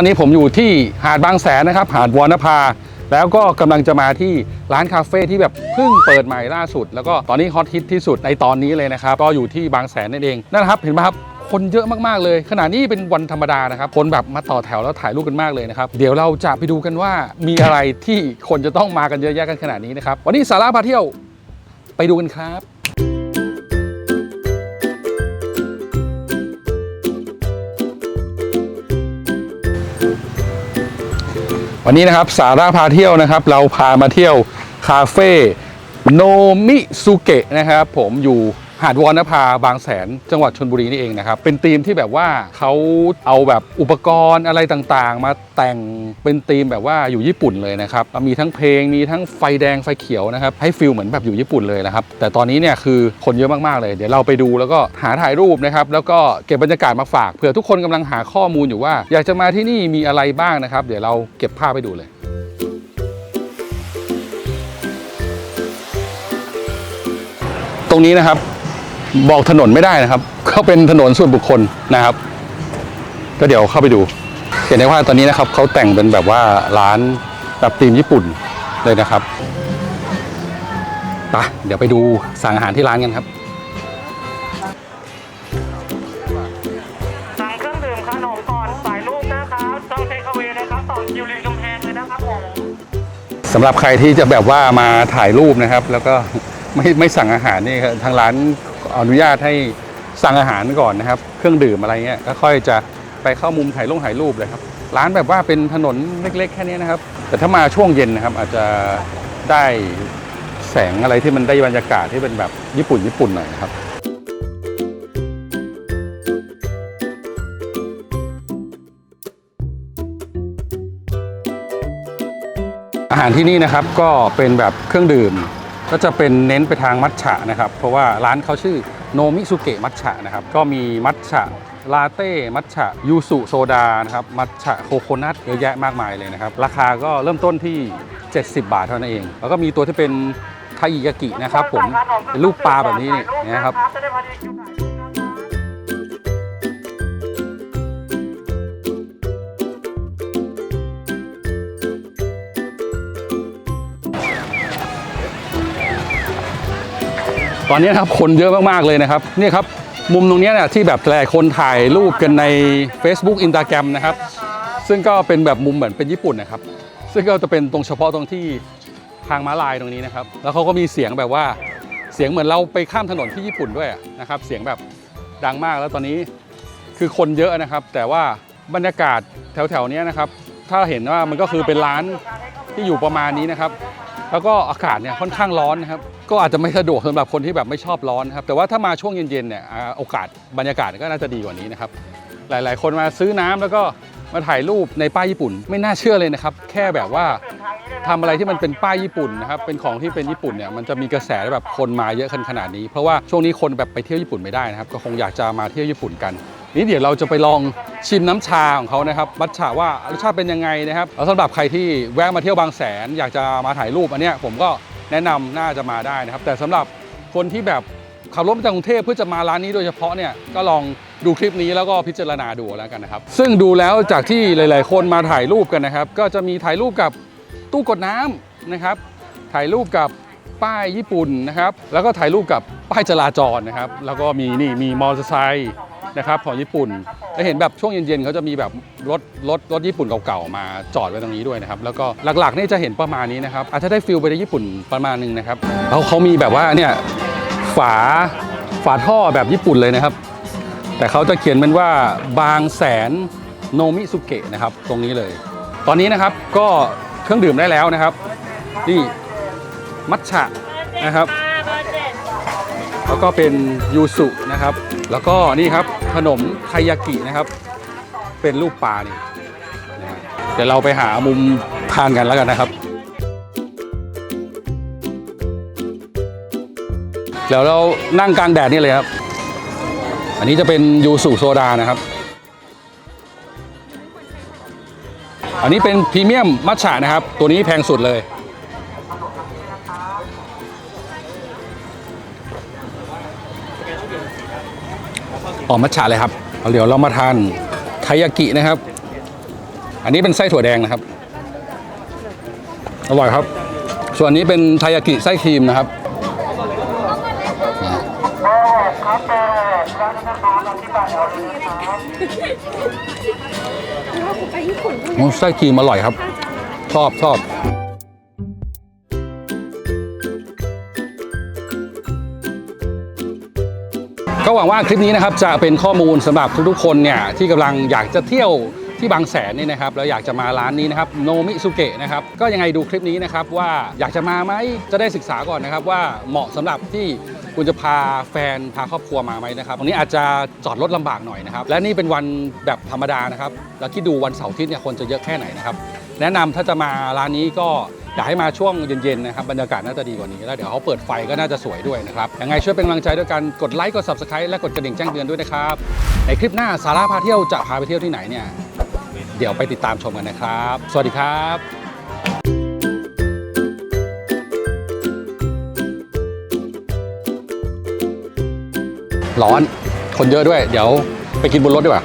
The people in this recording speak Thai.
ตอนนี้ผมอยู่ที่หาดบางแสนนะครับ หาดวอนภา แล้วก็กำลังจะมาที่ร้านคาเฟ่ที่แบบเพิ่งเปิดใหม่ล่าสุด แล้วก็ตอนนี้ฮอตฮิตที่สุดในตอนนี้เลยนะครับ ก็อยู่ที่บางแสนนั่นเองนั่นนะครับเห็นไหมครับคนเยอะมากๆ เลย ขณะนี้เป็นวันธรรมดานะครับ คนแบบมาต่อแถวแล้วถ่ายรูปกันมากเลยนะครับ เดี๋ยวเราจะไปดูกันว่ามีอะไรที่คนจะต้องมากันเยอะแยะกันขนาดนี้นะครับ วันนี้สาระพาเที่ยวไปดูกันครับ วันนี้นะครับสาราพาเที่ยวนะครับ เราพามาเที่ยวคาเฟ่โนมิสุเกะนะครับ ผมอยู่ หาดวอนภาบางแสนจังหวัดชนบุรีนี่เองนะครับ เป็นธีมที่แบบว่าเขาเอาแบบอุปกรณ์อะไรต่างๆ มาแต่งเป็นธีมแบบว่าอยู่ญี่ปุ่นเลยนะครับ มีทั้งเพลงมีทั้งไฟแดงไฟเขียวนะครับ ให้ฟิลเหมือนแบบอยู่ญี่ปุ่นเลยนะครับ แต่ตอนนี้เนี่ยคือคนเยอะมากๆเลย เดี๋ยวเราไปดูแล้วก็หาถ่ายรูปนะครับ แล้วก็เก็บบรรยากาศมาฝากเผื่อทุกคนกำลังหาข้อมูลอยู่ว่า อยากจะมาที่นี่มีอะไรบ้างนะครับ เดี๋ยวเราเก็บภาพไปดูเลยตรงนี้นะครับ บอกถนนไม่ได้นะครับเขาเป็นถนนส่วนบุคคลนะครับ ก็เดี๋ยวเข้าไปดู เห็นได้ว่าตอนนี้นะครับเขาแต่งเป็นแบบว่าร้านแบบธีมญี่ปุ่นเลยนะครับไปเดี๋ยวไปดูสั่งอาหารที่ร้านกันครับสั่งเครื่องดื่มขนมก่อนถ่ายรูปนะครับต้องเทคเอา a y นะครับต่อคิวริมกำแพงเลยนะครับผมสำหรับใครที่จะแบบว่ามาถ่ายรูปนะครับ แล้วก็ไม่ไม่สั่งอาหารนี่ครับทางร้าน อนุญาตให้สั่งอาหารก่อนนะครับ เครื่องดื่มอะไรเงี้ยก็ค่อยจะไปเข้ามุมถ่ายลงถ่ายรูปเลยครับ ร้านแบบว่าเป็นถนนเล็ก ๆ แค่นี้นะครับ แต่ถ้ามาช่วงเย็นนะครับ อาจจะได้แสงอะไรที่มันได้บรรยากาศที่เป็นแบบญี่ปุ่นญี่ปุ่นหน่อยนะครับอาหารที่นี่นะครับก็เป็นแบบเครื่องดื่ม ก็จะเป็นเน้นไปทางมัทฉะนะครับ เพราะว่าร้านเขาชื่อโนมิสุเกะมัทฉะนะครับ ก็มีมัทฉะลาเต้ มัทฉะยูสุโซดานะครับ มัทฉะโคโคนัทเยอะแยะมากมายเลยนะครับ ราคาก็เริ่มต้นที่ 70 บาทเท่านั้นเอง แล้วก็มีตัวที่เป็นไทอิยากินะครับผมเป็นรูปปลาแบบนี้นี่นะครับจะได้พอดีคิวถ่ายรูปนะครับ ตอนนี้นะครับคนเยอะมากๆเลยนะครับนี่ครับมุมตรงนี้เนี่ยที่แบบหลายคนถ่ายรูปกันใน Facebook Instagram นะครับ ซึ่งก็เป็นแบบมุมเหมือนเป็นญี่ปุ่นนะครับ ซึ่งก็จะเป็นตรงเฉพาะตรงที่ทางม้าลายตรงนี้นะครับ แล้วเขาก็มีเสียงแบบว่าเสียงเหมือนเราไปข้ามถนนที่ญี่ปุ่นด้วยนะครับ เสียงแบบดังมากแล้วตอนนี้คือคนเยอะนะครับ แต่ว่าบรรยากาศแถวๆนี้นะครับ ถ้าเห็นว่ามันก็คือเป็นร้านที่อยู่ประมาณนี้นะครับ แล้วก็อากาศเนี่ยค่อนข้างร้อนนะครับ ก็อาจจะไม่สะดวกสำหรับคนที่แบบไม่ชอบร้อนครับแต่ว่าถ้ามาช่วงเย็นๆเนี่ยโอกาสบรรยากาศก็น่าจะดีกว่านี้นะครับหลาย ๆ คนมาซื้อน้ำแล้วก็มาถ่ายรูปในป้ายญี่ปุ่น ไม่น่าเชื่อเลยนะครับ แค่แบบว่าทำอะไรที่มันเป็นป้ายญี่ปุ่นนะครับเป็นของที่เป็นญี่ปุ่นเนี่ยมันจะมีกระแสแบบคนมาเยอะขนาดนี้ เพราะว่าช่วงนี้คนแบบไปเที่ยวญี่ปุ่นไม่ได้นะครับ ก็คงอยากจะมาเที่ยวญี่ปุ่นกันนี่เดี๋ยวเราจะไปลองชิมน้ำชาของเขานะครับมัทฉะว่ารสชาติเป็นยังไงนะครับแล้วสำหรับใครที่แวะมาเที่ยวบางแสน อยากจะมาถ่ายรูปอันเนี้ยผมก็ แนะนำน่าจะมาได้นะครับ แต่สำหรับคนที่แบบขับรถมาจากกรุงเทพเพื่อจะมาร้านนี้โดยเฉพาะเนี่ยก็ลองดูคลิปนี้แล้วก็พิจารณาดูแล้วกันนะครับ ซึ่งดูแล้วจากที่หลาย ๆ คนมาถ่ายรูปกันนะครับ ก็จะมีถ่ายรูปกับตู้กดน้ำนะครับ ถ่ายรูปกับป้ายญี่ปุ่นนะครับ แล้วก็ถ่ายรูปกับป้ายจราจรนะครับ แล้วก็มีนี่มีมอเตอร์ไซค์ นะครับของญี่ปุ่นและเห็นแบบช่วงเย็นๆเขาจะมีแบบรถรถรถญี่ปุ่นเก่าๆมาจอดไว้ตรงนี้ด้วยนะครับแล้วก็หลักๆนี่จะเห็นประมาณนี้นะครับอาจจะได้ฟิลไปในญี่ปุ่นประมาณหนึงนะครับแล้วเขามีแบบว่าเนี่ยฝาฝาท่อแบบญี่ปุ่นเลยนะครับ แต่เขาจะเขียนเป็นว่าบางแสนโนมิสุเกะนะครับตรงนี้เลย ตอนนี้นะครับก็เครื่องดื่มได้แล้วนะครับนี่มัทฉะนะครับ แล้วก็เป็นยูสุนะครับ แล้วก็นี่ครับ ขนมไทยากินะครับ เป็นรูปปลานี่นะฮะเดี๋ยวเราไปหามุมทานกันแล้วกันนะครับเดี๋ยวเรานั่งกลางแดดนี่เลยครับ อันนี้จะเป็นยูสุโซดานะครับ อันนี้เป็นพรีเมียมมัทฉะนะครับ ตัวนี้แพงสุดเลย ออกมัทฉะเลยครับเอาเดี๋ยวเรามาทานไทยากินะครับ อันนี้เป็นไส้ถั่วแดงนะครับ อร่อยครับ ส่วนนี้เป็นไทยากิไส้ครีมนะครับครับเออแล้วนะครับอธิบายเอาเลยนะครับไปญี่ปุ่นโอ้ไส้ครีมอร่อยครับ ชอบชอบ ก็หวังว่าคลิปนี้นะครับจะเป็นข้อมูลสำหรับทุกๆคนเนี่ยที่กำลังอยากจะเที่ยวที่บางแสนนี่นะครับแล้วอยากจะมาร้านนี้นะครับโนมิสุเกะนะครับก็ยังไงดูคลิปนี้นะครับว่าอยากจะมาไหมจะได้ศึกษาก่อนนะครับว่าเหมาะสำหรับที่คุณจะพาแฟนพาครอบครัวมาไหมนะครับตรงนี้อาจจะจอดรถลำบากหน่อยนะครับและนี่เป็นวันแบบธรรมดานะครับแล้วคิดดูวันเสาร์อาทิตย์เนี่ยคนจะเยอะแค่ไหนนะครับแนะนำถ้าจะมาร้านนี้ก็ อยากให้มาช่วงเย็นๆนะครับบรรยากาศน่าจะดีกว่านี้แล้วเดี๋ยวเขาเปิดไฟก็น่าจะสวยด้วยนะครับยังไงช่วยเป็นกำลังใจด้วยกันกดไลค์กด subscribe และกดกระดิ่งแจ้งเตือนด้วยนะครับในคลิปหน้าสาระพาเที่ยวจะพาไปเที่ยวที่ไหนเนี่ยเดี๋ยวไปติดตามชมกันนะครับ สวัสดีครับร้อน คนเยอะด้วย เดี๋ยวไปกินบนรถดีกว่า